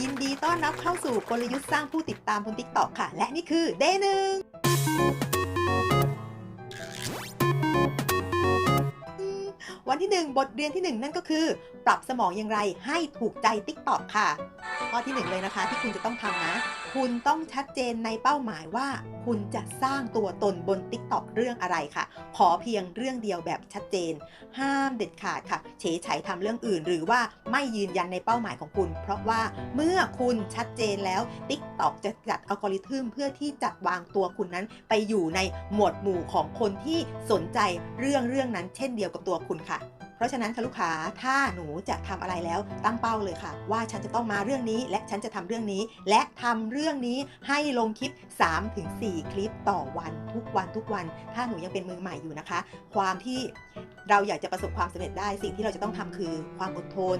ยินดีต้อนรับเข้าสู่กลยุทธ์สร้างผู้ติดตามบนทิกตอกค่ะ และนี่คือเดย์หนึ่งวันที่ 1 บทเรียนที่ 1 นั่นก็คือ ปรับสมองอย่างไรให้ถูกใจ TikTok ค่ะ ข้อที่ 1 เลยนะคะ ที่คุณจะต้องทำนะ คุณต้องชัดเจนในเป้าหมายว่า คุณจะสร้างตัวตนบน TikTok เรื่องอะไรค่ะ ขอเพียงเรื่องเดียวแบบชัดเจน ห้ามเด็ดขาดค่ะ เฉยไฉทำเรื่องอื่น หรือว่าไม่ยืนยันในเป้าหมายของคุณ เพราะว่าเมื่อคุณชัดเจนแล้ว TikTok จะจัดอัลกอริทึมเพื่อที่จัดวางตัวคุณนั้น ไปอยู่ในหมวดหมู่ของคนที่สนใจเรื่องเรื่องนั้น เช่นเดียวกับตัวคุณค่ะ เพราะฉะนั้นค่ะลูกค้าถ้าหนูจะทำอะไรแล้วตั้งเป้าเลยค่ะ ว่าฉันจะต้องมาเรื่องนี้ และฉันจะทำเรื่องนี้ และทำเรื่องนี้ให้ลงคลิป 3-4 คลิปต่อวันทุกวันทุกวัน ถ้าหนูยังเป็นมือใหม่อยู่นะคะ ความที่เราอยากจะประสบความสำเร็จได้สิ่งที่เราจะต้องทำคือความอดทน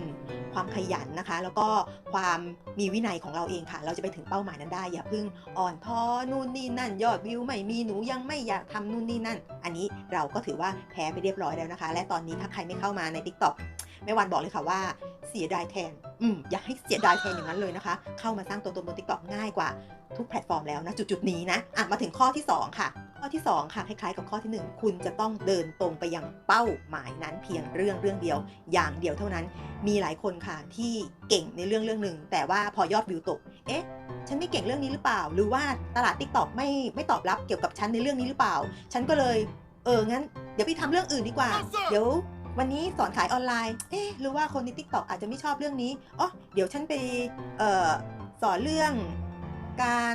ความขยันนะคะ แล้วก็ความมีวินัยของเราเองค่ะ เราจะไปถึงเป้าหมายนั้นได้ อย่าเพิ่งอ่อนท้อนู่นนี่นั่น ยอดวิวไม่มีหนูยังไม่อยากทำนู่นนี่นั่น อันนี้เราก็ถือว่าแพ้ไปเรียบร้อยแล้วนะคะ และตอนนี้ถ้าใครไม่เข้ามาใน TikTok แม่วันบอกเลยค่ะว่าเสียดายแทน อืมอย่าให้เสียดายแทนอย่างนั้นเลยนะคะ เข้ามาสร้างตัวตนบน TikTok ง่ายกว่าทุกแพลตฟอร์มแล้วนะจุดๆนี้นะอะมาถึงข้อที่ 2 ค่ะ ข้อที่ 2 ค่ะ คล้ายๆกับข้อทีหนึ่1 คุณจะต้องเดินตรงไปยังเป้าหมายนั้นเพียงเรื่องเรื่องเดียว อย่างเดียวเท่านั้น มีหลายคนค่ะที่เก่งในเรื่องเรื่องหนึ่งแต่ว่าพอยอดวิวตก เอ๊ะฉันไม่เก่งเรื่องนี้หรือเปล่า หรือว่าตลาด TikTok ไม่ไม่ตอบรับเกี่ยวกับฉันในเรื่องนี้หรือเปล่า ฉันก็เลยเอองั้นเดี๋ยวพี่ทำเรื่องอื่นดีกว่า เดี๋ยว วันนี้สอนขายออนไลน์ เอ๊ะหรือว่าคนใน TikTok อาจจะไม่ชอบเรื่องนี้ อ๋อ เดี๋ยวฉันไปเออสอนเรื่องการ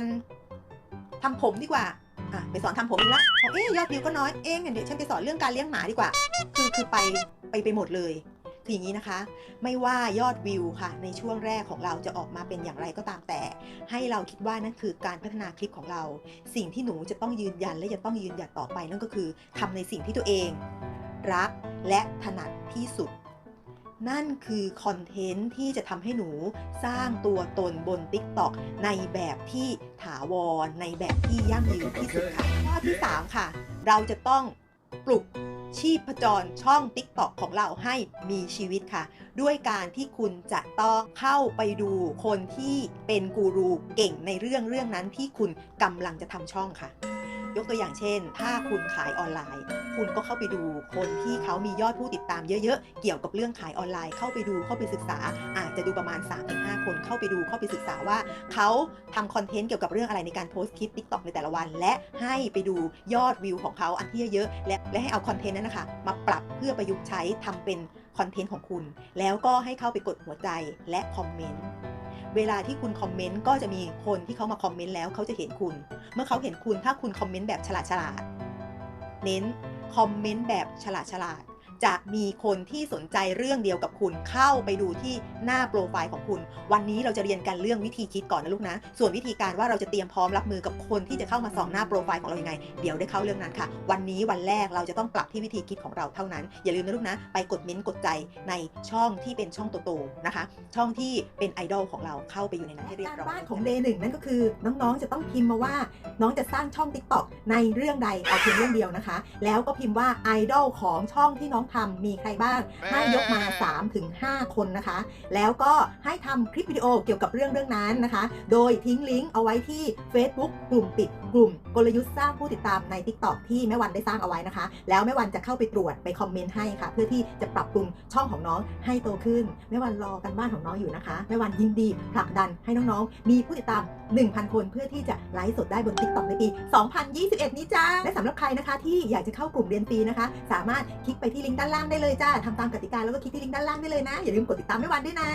ทำผมดีกว่า อะ ไปสอนทำผมอีกละเอ๊ะยอดวิวก็น้อย เองเดี๋ยวฉันไปสอนเรื่องการเลี้ยงหมาดีกว่า คือคือไปไปไปหมดเลยคืออย่างนี้นะคะ ไม่ว่ายอดวิวค่ะ ในช่วงแรกของเราจะออกมาเป็นอย่างไรก็ตามแต่ ให้เราคิดว่านั่นคือการพัฒนาคลิปของเรา สิ่งที่หนูจะต้องยืนยันและจะต้องยืนหยัดต่อไปนั่นก็คือทำในสิ่งที่ตัวเอง รักและถนัดที่สุด นั่นคือคอนเทนต์ที่จะทำให้หนูสร้างตัวตนบน TikTok ในแบบที่ถาวร ในแบบที่ยั่งยืนที่สุดค่ะข้อที่ 3 ค่ะ เราจะต้องปลุกชีพจรช่อง TikTok ของเราให้มีชีวิตค่ะ ด้วยการที่คุณจะต้องเข้าไปดูคนที่เป็นกูรูเก่งในเรื่องเรื่องนั้นที่คุณกำลังจะทำช่องค่ะ ยกตัวอย่างเช่น ถ้าคุณขายออนไลน์ คุณก็เข้าไปดูคนที่เขามียอดผู้ติดตามเยอะๆ เกี่ยวกับเรื่องขายออนไลน์ เข้าไปดูเข้าไปศึกษา อาจจะดูประมาณ 3-5 คนเข้าไปดูเข้าไปศึกษาว่า เขาทำคอนเทนต์เกี่ยวกับเรื่องอะไรในการโพสต์คลิป TikTok ในแต่ละวัน และให้ไปดูยอดวิวของเขาอันที่เยอะๆและและให้เอาคอนเทนต์นั้นนะคะมาปรับเพื่อประยุกต์ใช้ทำเป็นคอนเทนต์ของคุณ แล้วก็ให้เข้าไปกดหัวใจและคอมเมนต์ เวลาที่คุณคอมเมนต์ก็จะมีคนที่เขามาคอมเมนต์แล้วเขาจะเห็นคุณ เมื่อเขาเห็นคุณถ้าคุณคอมเมนต์แบบฉลาดฉลาดเน้นคอมเมนต์แบบฉลาดฉลาด จะมีคนที่สนใจเรื่องเดียวกับคุณเข้าไปดูที่หน้าโปรไฟล์ของคุณ วันนี้เราจะเรียนกันเรื่องวิธีคิดก่อนนะลูกนะ ส่วนวิธีการว่าเราจะเตรียมพร้อมรับมือกับคนที่จะเข้ามาส่องหน้าโปรไฟล์ของเรายังไง เดี๋ยวได้เข้าเรื่องนั้นค่ะ วันนี้วันแรกเราจะต้องปรับที่วิธีคิดของเราเท่านั้น อย่าลืมนะลูกนะ ไปกดเม้นต์กดใจในช่องที่เป็นช่องโตๆนะคะ ช่องที่เป็นไอดอลของเราเข้าไปอยู่ในนั้นให้เรียบร้อยบ้านของ Day หนึ่งนั่นก็คือน้องๆจะต้องพิมพ์มาว่า น้องจะสร้างช่อง TikTok ในเรื่องใดเอาเพียงเรื่องเดียวนะคะ แล้วก็พิมพ์ว่าไอดอลของช่องที่น้องทำมีใครบ้าง ให้ยกมา 3-5 คนนะคะ แล้วก็ให้ทำคลิปวิดีโอเกี่ยวกับเรื่องเรื่องนั้นนะคะ โดยทิ้งลิงก์เอาไว้ที่ Facebook กลุ่มปิดกลุ่มกลยุทธ์สร้างผู้ติดตามใน TikTok ที่แม่วันได้สร้างเอาไว้นะคะ แล้วแม่วันจะเข้าไปตรวจไปคอมเมนต์ให้ค่ะ เพื่อที่จะปรับปรุงช่องของน้องให้โตขึ้นแม่วันรอกันบ้านของน้องอยู่นะคะแม่วันยินดีผลักดันให้น้องๆ มีผู้ติดตาม 1,000 คนเพื่อที่จะไลฟ์สดได้บน TikTok ในปี 2021 นี้จ้า และสำหรับใครนะคะ ที่อยากจะเข้ากลุ่มเรียนฟรีนะคะ สามารถคลิกไปที่ลิงก์ด้านล่างได้เลยจ้าทำตามกติกาแล้วก็คลิกที่ลิงก์ด้านล่างได้เลยนะ อย่าลืมกดติดตามไม่วันด้วยนะ